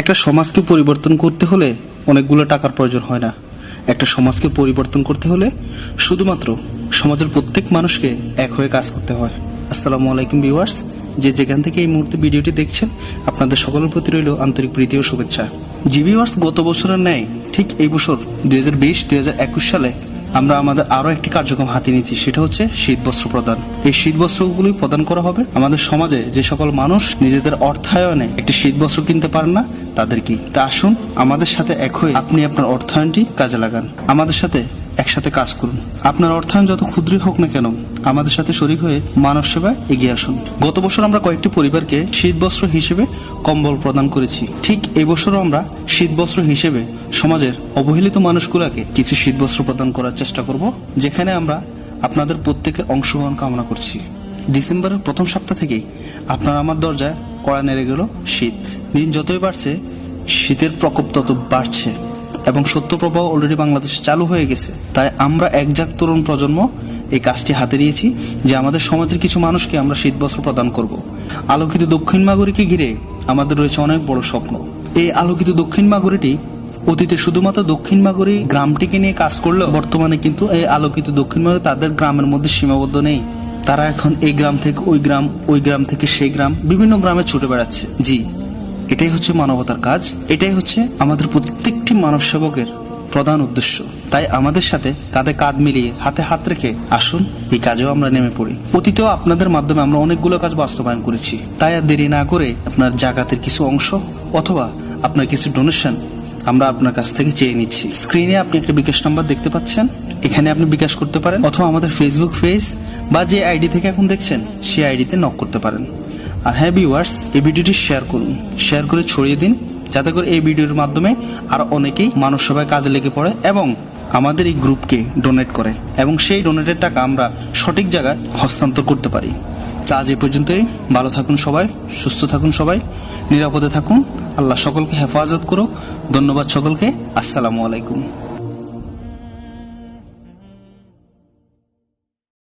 একটা সমাজকে পরিবর্তন করতে হলে অনেকগুলো টাকার প্রয়োজন হয় না। একটা সমাজকে পরিবর্তন করতে হলে শুধুমাত্র সমাজের প্রত্যেক মানুষকে এক হয়ে কাজ করতে হয়। আসসালামু আলাইকুম ভিউয়ার্স যে যেখান থেকে এই মুহূর্তে ভিডিওটি দেখছেন, আপনাদের সকলের প্রতি রইল আন্তরিক প্রীতি ও শুভেচ্ছা। জি ভিউয়ার্স গত বছরের ন্যায়, ঠিক এই বছর, দুই হাজার বিশ, দুই হাজার একুশ সালে আমরা আমাদের আরও একটি কার্যক্রম হাতে নিয়েছি, সেটা হচ্ছে শীত বস্ত্র প্রদান। এই শীত বস্ত্রগুলি প্রদান করা হবে আমাদের সমাজে যে সকল মানুষ নিজেদের অর্থায়নে একটি শীত বস্ত্র কিনতে পারেন না তাদের কি তা আসুন আমাদের সাথে এক হয়ে আপনি আপনার অর্থায়নটি কাজে লাগান। আমাদের সাথে একসাথে কাজ করুন। আপনার অর্থায়ন যত ক্ষুদ্রই হোক না কেন, আমাদের সাথে শরিক হয়ে মানব সেবায় এগিয়ে আসুন। গত বছর আমরা কয়েকটি পরিবারকে শীত বস্ত্র হিসেবে কম্বল প্রদান করেছি। ঠিক এই বছরও আমরা শীত বস্ত্র হিসেবে সমাজের অবহেলিত মানুষগুলোকে কিছু শীত বস্ত্র প্রদান করার চেষ্টা করব, যেখানে আমরা আপনাদের প্রত্যেকের অংশগ্রহণ কামনা করছি। ডিসেম্বরের প্রথম সপ্তাহ থেকেই আপনার আমার দরজায় কড়া নেড়ে গেল শীত। দিন যতই বাড়ছে, শীতের প্রকোপ তত বাড়ছে। এবং সত্য প্রবাহ অলরেডি বাংলাদেশে চালু হয়ে গেছে। তাই আমরা একজাক তরুণ প্রজন্ম এই কাজটি হাতে নিয়েছি যে আমাদের সমাজের কিছু মানুষকে আমরা শীত বস্ত্র প্রদান করব। আলোকিত দক্ষিণ মাগুরিকে ঘিরে আমাদের রয়েছে অনেক বড় স্বপ্ন। এই আলোকিত দক্ষিণ মাগুরিটি অতীতে শুধুমাত্র দক্ষিণ মাগুরি গ্রামটিকে নিয়ে কাজ করলেও বর্তমানে কিন্তু এই আলোকিত দক্ষিণ মাগুরি তাদের গ্রামের মধ্যে সীমাবদ্ধ নেই। তারা এখন এই গ্রাম থেকে ওই গ্রাম ওই গ্রাম থেকে সেই গ্রাম, বিভিন্ন গ্রামে ছুটে বেড়াচ্ছে। জি। এটাই হচ্ছে মানবতার কাজ, এটাই হচ্ছে আমাদের প্রত্যেকটি মানব সেবকের প্রধান উদ্দেশ্য। তাই আমাদের সাথে কাঁধে কাঁধ মিলিয়ে হাতে হাত রেখে আসুন, এই কাজেও আমরা নেমে পড়ি। অতীতেও আপনাদের মাধ্যমে আমরা অনেকগুলো কাজ বাস্তবায়ন করেছি। তাই আর দেরি না করে আপনার জাকাতের কিছু অংশ অথবা আপনার কিছু ডোনেশন আমরা আপনার কাছ থেকে চেয়ে নিচ্ছি। স্ক্রিনে আপনি একটা বিকাশ নাম্বার দেখতে পাচ্ছেন। এখানে আপনি বিকাশ করতে পারেন অথবা আমাদের ফেসবুক পেজ বা যে আইডি থেকে এখন দেখছেন, সেই আইডিতে নক করতে পারেন। আর হ্যাঁ ভিউয়ার্স, এই ভিডিওটি শেয়ার করুন। শেয়ার করে ছড়িয়ে দিন, যাতে করে এই ভিডিওর মাধ্যমে আর অনেকেই মানুষ সবাই কাজে লেগে পড়ে এবং আমাদের এই গ্রুপকে ডোনেট করে এবং সেই ডোনেটের টাকা আমরা সঠিক জায়গায় হস্তান্তর করতে পারি। তা আজ এই পর্যন্তই। ভালো থাকুন সবাই, সুস্থ থাকুন সবাই, নিরাপদে থাকুন। আল্লাহ সকলকে হেফাজত করুক। ধন্যবাদ সকলকে। আসসালামু আলাইকুম।